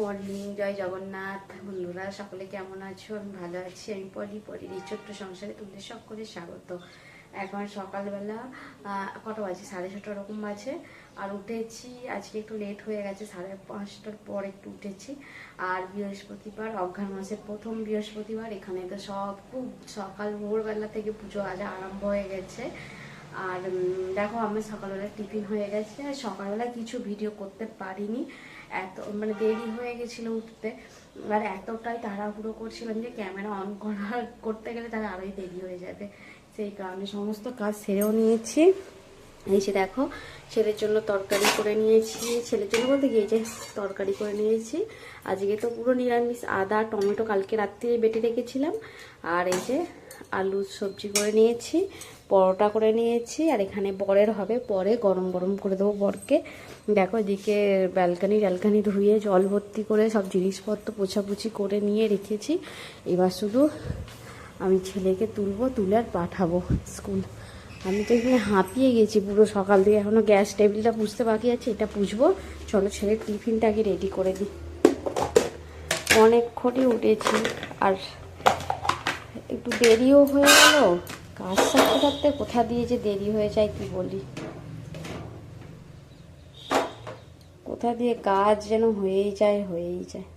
Morning জয় জগন্নাথ। বন্ধুরা, সকলে কেমন আছো? আমি ভালো আছি, আমি পলি, পলির এই ছোট্ট সংসারে তোমাদের সকলে স্বাগত। এখন সকালবেলা কটা বাজে? সাড়ে ছটা ওরকম বাজে। আর উঠেছি, আজকে একটু লেট হয়ে গেছে, সাড়ে পাঁচটার পর একটু উঠেছি। আর বৃহস্পতিবার অঘ্রাণ মাসের প্রথম বৃহস্পতিবার, এখানে তো সব খুব সকাল ভোরবেলা থেকে পুজো আজ আরম্ভ হয়ে গেছে। আর দেখো, আমার সকালবেলা টিফিন হয়ে গেছে। আর সকালবেলা কিছু ভিডিও করতে পারিনি। এত মানে দেরি হয়ে গেছিল উঠতে। আর এতটাই তাড়াহুড়ো করছিলাম যে ক্যামেরা অন করা করতে গেলে তাহলে আরোই দেরি হয়ে যাবে। সেই কারণে সমস্ত কাজ সেরেও নিয়েছি। এই যে দেখো, ছেলের জন্য তরকারি করে নিয়েছি। ছেলের জন্য বলতে গিয়ে যে তরকারি করে নিয়েছি। আজকে তো পুরো নিরামিষ, আদা, টমেটো কালকে রাত্রে বেটে রেখেছিলাম। আর এই যে আলু সবজি করে নিয়েছি, পরোটা করে নিয়েছি, আর এখানে বরের হবে, পরে গরম গরম করে দেবো বরকে। দেখো এদিকে ব্যালকানি ট্যালকানি ধুয়ে জল ভর্তি করে সব জিনিসপত্র পোছাপুছি করে নিয়ে রেখেছি। এবার শুধু আমি ছেলেকে তুলবো, তুলে আর পাঠাবো স্কুল। আমি তো এখানে হাঁপিয়ে গেছি পুরো সকাল থেকে এখনও গ্যাস টেবিলটা পুষতে বাকি আছে, এটা পুষবো। চলো ছেলের টিফিনটাকে রেডি করে দিই। অনেকক্ষণই উঠেছি, আর একটু দেরিও হয়ে গেল। কাজ থাকতে থাকতে কোথা দিয়ে যে দেরি হয়ে যায় কি বলি? কোথা দিয়ে কাজ যেন হয়েই যায় হয়েই যায়।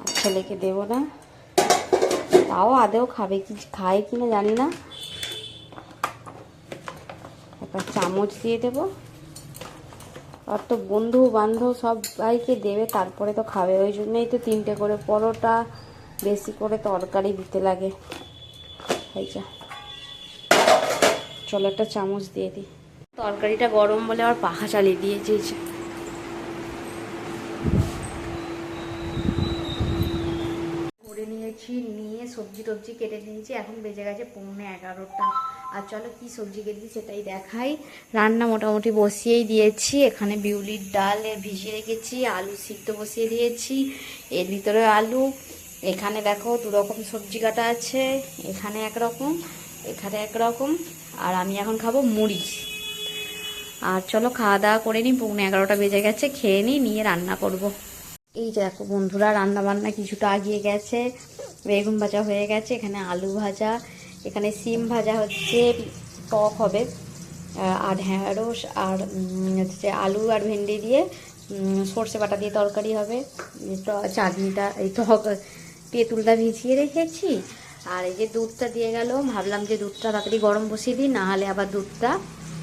আর ছেলেকে দেবো না। তাও আদেও খাবে কি, খায় কিনা জানি না। একটা চামচ দিয়ে দেবো। আর তো বন্ধু বান্ধব সবাইকে দেবে, তারপরে তো খাবে। ওই জন্যই তো তিনটে করে পরোটা, বেশি করে তরকারি দিতে লাগে। যা। চলো একটা চামচ দিয়ে দিই। তরকারিটা গরম বলে আবার পাখা চালিয়ে দিয়েছি। করে নিয়েছি, নিয়ে সবজি টবজি কেটে নিয়েছি। এখন বেজে গেছে পৌনে এগারোটা। আর চলো কি সবজি কেটেছি সেটাই দেখাই। রান্না মোটামুটি বসিয়েই দিয়েছি। এখানে বিউলির ডাল ভিজিয়ে রেখেছি, আলু সিদ্ধ বসিয়ে দিয়েছি, এর ভিতরে আলু। এখানে দেখো দু রকম সবজি কাটা আছে, এখানে একরকম এখানে একরকম আর আমি এখন খাব মুড়ি। আর চলো খাওয়া দাওয়া করে নিই, পৌনে এগারোটা বেজে গেছে, খেয়ে নিই, নিয়ে রান্না করব। এই যে দেখো বন্ধুরা রান্না বান্না কিছুটা আগিয়ে গেছে, বেগুন ভাজা হয়ে গেছে, এখানে আলু ভাজা এখানে সিম ভাজা হচ্ছে, টক হবে আর ঢ্যাঁড়স আর হচ্ছে আলু আর ভেন্ডি দিয়ে সর্ষে বাটা দিয়ে তরকারি হবে। চাটনিটা, এই টক তেঁতুলটা ভিজিয়ে রেখেছি। আর এই যে দুধটা দিয়ে গেল, ভাবলাম যে দুধটা তাড়াতাড়ি গরম বসিয়ে দিই, না হলে আবার দুধটা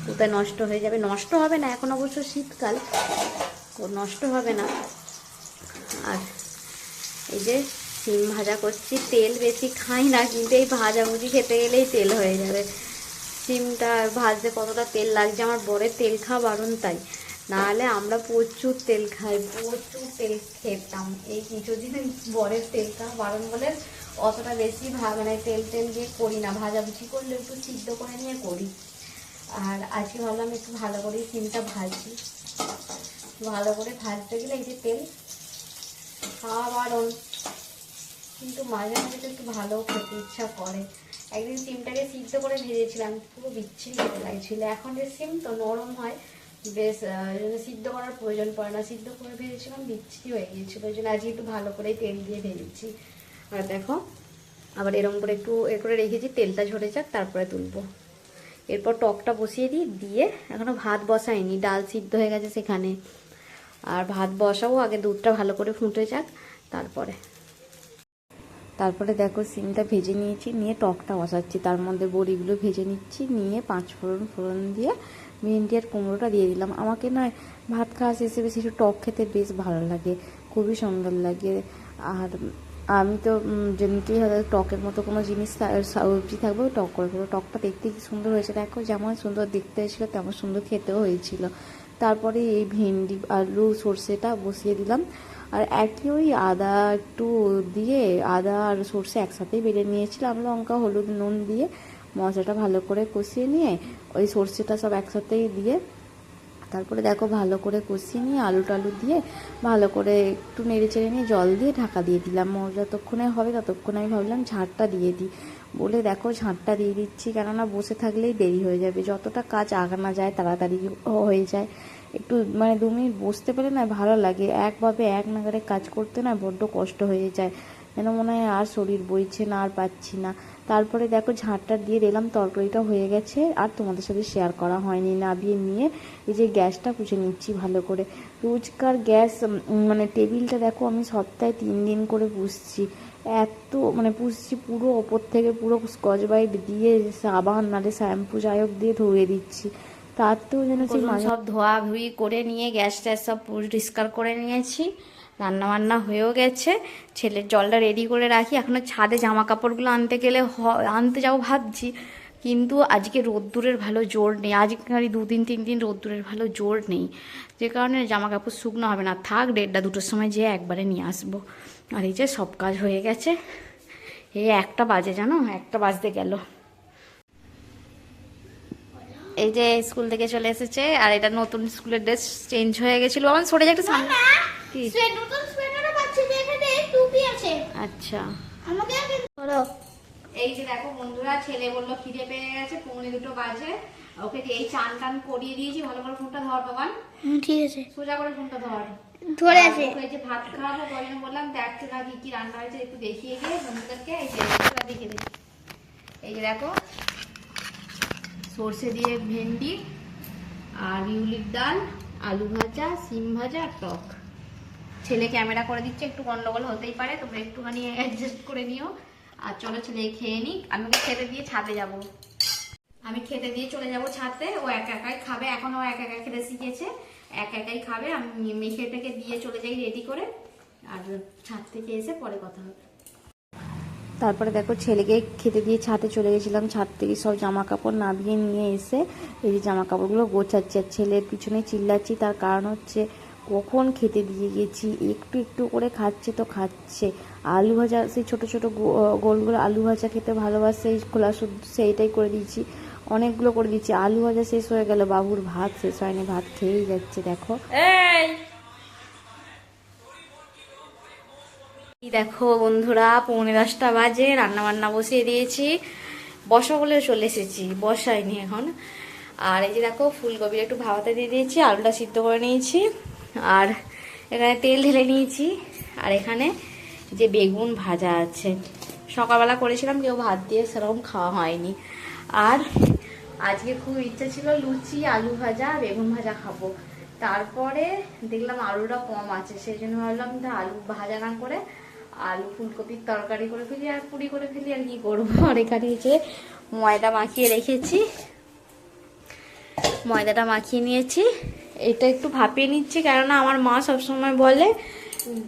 দুধটা নষ্ট হয়ে যাবে। নষ্ট হবে না, এখন অবশ্য শীতকাল ও নষ্ট হবে না। আর এই যে সিম ভাজা করছি, তেল বেশি খাই না, কিন্তু এই ভাজাভুজি খেতে গেলেই তেল হয়ে যাবে। সিমটা ভাজতে কতটা তেল লাগছে, আমার বরের তেল খাওয়া বারণ তাই। নাহলে আমরা প্রচুর তেল খাই, প্রচুর তেল খেতাম। এই কিছুদিন বরের তেল খাওয়া বারণ বলে অতটা বেশি মানে তেল তেল দিয়ে করি না। ভাজাভুজি করলে একটু সিদ্ধ করে নিয়ে করি। আর আজকে ভাবলাম একটু ভালো করে সিমটা ভাজি ভালো করে ভাজতে গেলে এই যে তেল, খাওয়া বারণ। কিন্তু মাঝে মাঝে তো একটু ভালো খেতে ইচ্ছা করে। একদিন সিমটাকে সিদ্ধ করে ভেজেছিলাম, পুরো বিচ্ছিরি খেতে লাগছিল। এখন যে সিম তো নরম হয়, বেশ জন্য সিদ্ধ করার প্রয়োজন পড়ে না। সিদ্ধ করে ভেজেছিলাম, বিচ্ছিরি হয়ে গিয়েছিল। ওই জন্য আজকে একটু ভালো করে তেল দিয়ে ভেজেছি। আর দেখো, আবার এরকম করে একটু এ করে রেখেছি, তেলটা ঝরে যাক, তারপরে তুলবো। এরপর টকটা বসিয়ে দিই, দিয়ে এখনও ভাত বসাইনি, ডাল সিদ্ধ হয়ে গেছে সেখানে। আর ভাত বসাবো, আগে দুধটা ভালো করে ফুটে যাক, তারপরে। তারপরে দেখো সিমটা ভেজে নিয়েছি, নিয়ে টকটা বসাচ্ছি। তার মধ্যে বড়িগুলো ভেজে নিচ্ছি, নিয়ে পাঁচ ফোড়ন ফোড়ন দিয়ে ভেন্ডি আর কুমড়োটা দিয়ে দিলাম। আমাকে নয় ভাত খাওয়া শেষে বেশি একটু টক খেতে বেশ ভালো লাগে, খুবই সুন্দর লাগে। আর আমি তো যেমনিতেই হয়তো টকের মতো কোনো জিনিস সবজি থাকবে টক করে টকটা দেখতে কি সুন্দর হয়েছে দেখো, যেমন সুন্দর দেখতে হয়েছিল, তেমন সুন্দর খেতেও হয়েছিল। তারপরে এই ভেন্ডি আলু সর্ষেটা বসিয়ে দিলাম। আর একই ওই আদা একটু দিয়ে আদা আর সর্ষে একসাথেই বেড়ে নিয়েছিলাম, লঙ্কা, হলুদ, নুন দিয়ে মশলাটা ভালো করে কষিয়ে নিয়ে ওই সর্ষেটা সব একসাথেই দিয়ে তারপরে দেখো ভালো করে কষিয়ে নিয়ে আলু টালু দিয়ে ভালো করে একটু নেড়ে চেড়ে নিয়ে জল দিয়ে ঢাকা দিয়ে দিলাম। যতক্ষণে হবে ততক্ষণ আমি ভাবলাম ঝাঁটটা দিয়ে দিই। বলে দেখো ঝাঁটটা দিয়ে দিচ্ছি কেননা বসে থাকলেই দেরি হয়ে যাবে। যতটা কাজ আগানো যায় তাড়াতাড়ি হয়ে যায়। একটু মানে দু মিনিট বসতে পেলে না ভালো লাগে। একভাবে এক নাগারে কাজ করতে না বড্ড কষ্ট হয়ে যায়। যেন মনে হয় আর শরীর বইছে না, আর পাচ্ছি না। তারপরে দেখো ঝাঁটটা দিয়ে দিলাম তরকারিটা হয়ে গেছে। আর তোমাদের সাথে শেয়ার করা হয়নি, নাবিয়ে নিয়ে এই যে গ্যাসটা পুষে নিচ্ছি ভালো করে। রোজকার গ্যাস মানে টেবিলটা দেখো আমি সপ্তাহে তিন দিন করে পুষছি। এত মানে পুষছি পুরো ওপর থেকে পুরো স্কচ বাইট দিয়ে, সাবান নালে শ্যাম্পু যাই হোক দিয়ে ধুয়ে দিচ্ছি। তাতেও যেন সেই সব ধোয়া ধুই করে নিয়ে গ্যাস ট্যাস সব পরিষ্কার করে নিয়েছি। রান্না বান্না হয়েও গেছে। ছেলের জলটা রেডি করে রাখি। এখনও ছাদে জামা কাপড়গুলো আনতে গেলে আনতে যাব ভাবছি। কিন্তু আজকে রোদ্দুরের ভালো জোর নেই। আজকে দু দিন তিন দিন রোদ্দুরের ভালো জোর নেই। যে কারণে জামা কাপড় শুকনো হবে না। থাক দেড়টা দুটোর সময় যেয়ে একবারে নিয়ে আসব। আর এই যে সব কাজ হয়ে গেছে। এই একটা বাজে জানো? একটা বাজতে গেল। এই যে স্কুল থেকে চলে এসেছে আর এটা নতুন স্কুলের ড্রেস চেঞ্জ হয়ে গেছিল। আমার সরে একটু সামনে। কি? আচ্ছা। এই যে দেখো বন্ধুরা ছেলে বলল খিদে পেয়ে গেছে পৌনে দুটো বাজে। ওকে এই চান টান করিয়ে দিয়েছি ভালো করে ফোনটা ধর বাবান। ঠিক আছে। সোজা করে ফোনটা ধর। ধরে আছে। ওকে এই যে ভাত খাওয়াবো ওই জন্য বললাম দেখতে না কি কি রান্না হয়েছে একটু দেখিয়ে গিয়ে বন্ধুদেরকে। এই যে দিই এই যে দেখো সর্ষে দিয়ে ভেন্ডি আর ইউলির ডাল, আলু ভাজা, সিম ভাজা টক। ছেলে ক্যামেরা করে দিচ্ছে, একটু গন্ডগোল হতেই পারে, তোমরা একটুখানি অ্যাডজাস্ট করে নিও। আর চলো ছেলে খেয়ে নিক, আমি ওকে খেতে দিয়ে ছাদে যাব। আমি খেতে দিয়ে চলে যাব ছাদে, ও একা একাই খাবে, এখন ও একা একা খেতে শিখেছে। একা একাই খাবে, আমি মেখে টেকে দিয়ে চলে যাই রেডি করে। আর ছাদ থেকে এসে পরে কথা হবে। তারপরে দেখো ছেলেকে খেতে দিয়ে ছাদে চলে গেছিলাম। ছাদ থেকে সব জামা কাপড় নামিয়ে নিয়ে এসে এই যে জামা কাপড়গুলো গোছাচ্ছি। আর ছেলের পিছনে চিল্লাচ্ছি, তার কারণ হচ্ছে কখন খেতে দিয়ে গেছি, একটু একটু করে খাচ্ছে তো খাচ্ছে। আলু ভাজা, সেই ছোটো ছোটো গোলগুলো আলু ভাজা খেতে ভালোবাসে, এই খোলা শুদ্ধ সেইটাই করে দিয়েছি। অনেকগুলো করে দিচ্ছি আলু ভাজা শেষ হয়ে গেল, বাবুর ভাত শেষ হয়নি, ভাত খেয়েই যাচ্ছে, দেখো। দেখো বন্ধুরা পৌনে দশটা বাজে রান্না বান্না বসিয়ে দিয়েছি। বসা বলেও চলে এসেছি, বসাইনি এখন। আর এই যে দেখো, ফুলকপির একটু ভাবাতে দিয়ে দিয়েছি, আলুটা সিদ্ধ করে নিয়েছি। আর এখানে তেল ঢেলে নিয়েছি। আর এখানে যে বেগুন ভাজা আছে। সকালবেলা করেছিলাম, কেউ ভাত দিয়ে সেরকম খাওয়া হয়নি। আর আজকে খুব ইচ্ছা ছিল লুচি, আলু ভাজা, বেগুন ভাজা খাব। তারপরে দেখলাম আলুটা কম আছে, সেই জন্য ভাবলাম আলু ভাজা না করে আলু ফুলকপির তরকারি করে ফেলি আর পুরি করে ফেলি আর কি করব? আর এখানে যে ময়দা মাখিয়ে রেখেছি। ময়দাটা মাখিয়ে নিয়েছি। এটা একটু ভাপিয়ে নিচ্ছি কেননা আমার মা সবসময় বলে,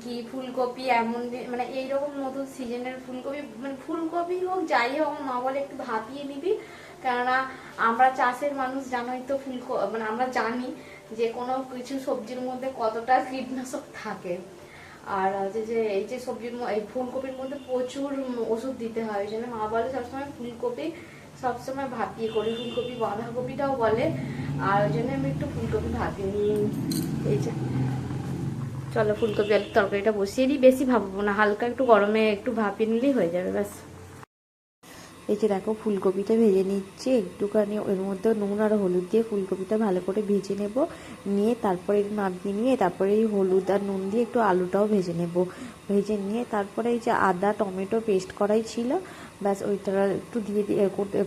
কি ফুলকপি এমন মানে এইরকম নতুন সিজনের ফুলকপি মানে ফুলকপি হোক, যাই হোক, মা বলে একটু ভাপিয়ে নিবি। কেননা আমরা চাষের মানুষ জানোই তো ফুলকপি মানে আমরা জানি যে কোনো কিছু সবজির মধ্যে কতটা কীটনাশক থাকে। আর হচ্ছে যে এই যে সবজির এই ফুলকপির মধ্যে প্রচুর ওষুধ দিতে হয়। ওই জন্য মা বলে সবসময় ফুলকপি, সবসময় ভাপিয়ে করি। ফুলকপি, বাঁধাকপিটাও বলে। আর ওই জন্য আমি একটু ফুলকপি ভাপিয়ে নিই। এই যে। চলো ফুলকপি আর তরকারিটা বসিয়ে দিই। বেশি ভাববো না। হালকা একটু গরমে একটু ভাপিয়ে নিলেই হয়ে যাবে, ব্যাস। এই যে দেখো, ফুলকপিটা ভেজে নিচ্ছি একটুখানি। এর মধ্যে নুন আর হলুদ দিয়ে ফুলকপিটা ভালো করে ভেজে নেব। নিয়ে তারপরে নামিয়ে নিয়ে, তারপরে এই হলুদ আর নুন দিয়ে একটু আলুটাও ভেজে নেব। ভেজে নিয়ে তারপরে এই যে আদা, টমেটো পেস্ট করাই ছিল। ব্যাস, ওইটা একটু দিয়ে দিয়ে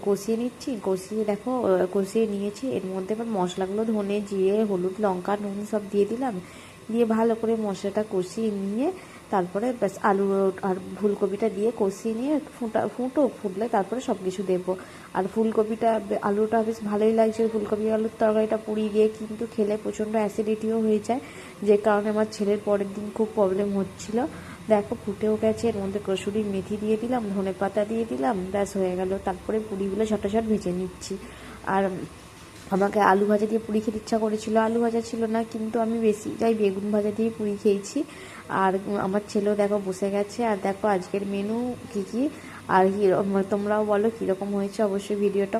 কষিয়ে নিচ্ছি। কষিয়ে দেখো কষিয়ে নিয়েছি। এর মধ্যে এবার মশলাগুলো ধনে, জিরে, হলুদ, লঙ্কা, নুন সব দিয়ে দিলাম। দিয়ে ভালো করে মশলাটা কষিয়ে নিয়ে তারপরে ব্যাস আলু আর ফুলকপিটা দিয়ে কষিয়ে নিয়ে ফুটা, ফুটো, ফুটলে তারপরে সব কিছু দেবো। আর ফুলকপিটা, আলুটা বেশ ভালোই লাগছে। ফুলকপি, আলুর তরকারিটা পুড়িয়ে দিয়ে কিন্তু খেলে প্রচণ্ড অ্যাসিডিটিও হয়ে যায়। যে কারণে আমার ছেলের পরের দিন খুব প্রবলেম হচ্ছিল। দেখো, ফুটেও গেছে, এর মধ্যে কসুরি মেথি দিয়ে দিলাম ধনে পাতা দিয়ে দিলাম, ব্যাস হয়ে গেল। তারপরে পুরিগুলো ঝটাঝট ভেজে নিচ্ছি। আর আমাকে আলু ভাজা দিয়ে পুরি খেতে ইচ্ছা করেছিল। আলু ভাজা ছিল না, কিন্তু আমি বেশি, যাই বেগুন ভাজা দিয়ে পুরি খেয়েছি। আর আমার ছেলেও দেখো বসে গেছে। আর দেখো আজকের মেনু কী কী? আর তোমরাও বলো কীরকম হয়েছে? অবশ্যই ভিডিওটা